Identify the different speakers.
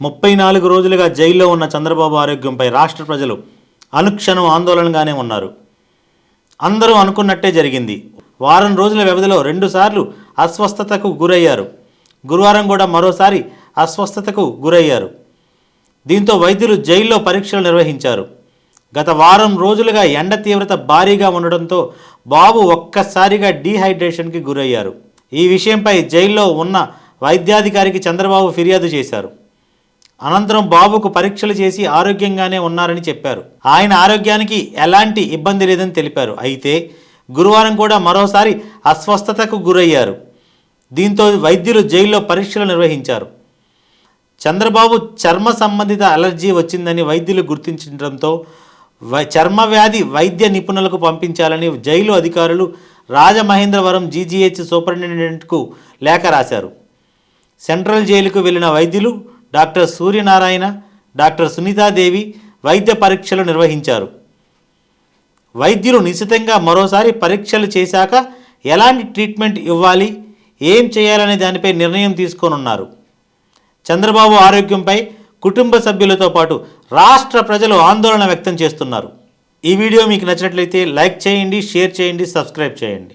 Speaker 1: ముప్పై నాలుగు రోజులుగా జైల్లో ఉన్న చంద్రబాబు ఆరోగ్యంపై రాష్ట్ర ప్రజలు అనుక్షణం ఆందోళనగానే ఉన్నారు. అందరూ అనుకున్నట్టే జరిగింది. వారం రోజుల వ్యవధిలో రెండుసార్లు అస్వస్థతకు గురయ్యారు. గురువారం కూడా మరోసారి అస్వస్థతకు గురయ్యారు. దీంతో వైద్యులు జైల్లో పరీక్షలు నిర్వహించారు. గత వారం రోజులుగా ఎండ తీవ్రత భారీగా ఉండడంతో బాబు ఒక్కసారిగా డీహైడ్రేషన్కి గురయ్యారు. ఈ విషయంపై జైల్లో ఉన్న వైద్యాధికారికి చంద్రబాబు ఫిర్యాదు చేశారు. అనంతరం బాబుకు పరీక్షలు చేసి ఆరోగ్యంగానే ఉన్నారని చెప్పారు. ఆయన ఆరోగ్యానికి ఎలాంటి ఇబ్బంది లేదని తెలిపారు. అయితే గురువారం కూడా మరోసారి అస్వస్థతకు గురయ్యారు. దీంతో వైద్యులు జైల్లో పరీక్షలు నిర్వహించారు. చంద్రబాబు చర్మ సంబంధిత అలర్జీ వచ్చిందని వైద్యులు గుర్తించడంతో వై చర్మ వ్యాధి వైద్య నిపుణులకు పంపించాలని జైలు అధికారులు రాజమహేంద్రవరం జీజీహెచ్ సూపరింటెండెంట్కు లేఖ రాశారు. సెంట్రల్ జైలుకు వెళ్ళిన వైద్యులు డాక్టర్ సూర్యనారాయణ డాక్టర్ సునీతాదేవి వైద్య పరీక్షలు నిర్వహించారు. వైద్యులు నిశితంగా మరోసారి పరీక్షలు చేశాక ఎలాంటి ట్రీట్మెంట్ ఇవ్వాలి ఏం చేయాలనే దానిపై నిర్ణయం తీసుకోనున్నారు. చంద్రబాబు ఆరోగ్యంపై కుటుంబ సభ్యులతో పాటు రాష్ట్ర ప్రజలు ఆందోళన వ్యక్తం చేస్తున్నారు. ఈ వీడియో మీకు నచ్చినట్లయితే లైక్ చేయండి షేర్ చేయండి సబ్స్క్రైబ్ చేయండి.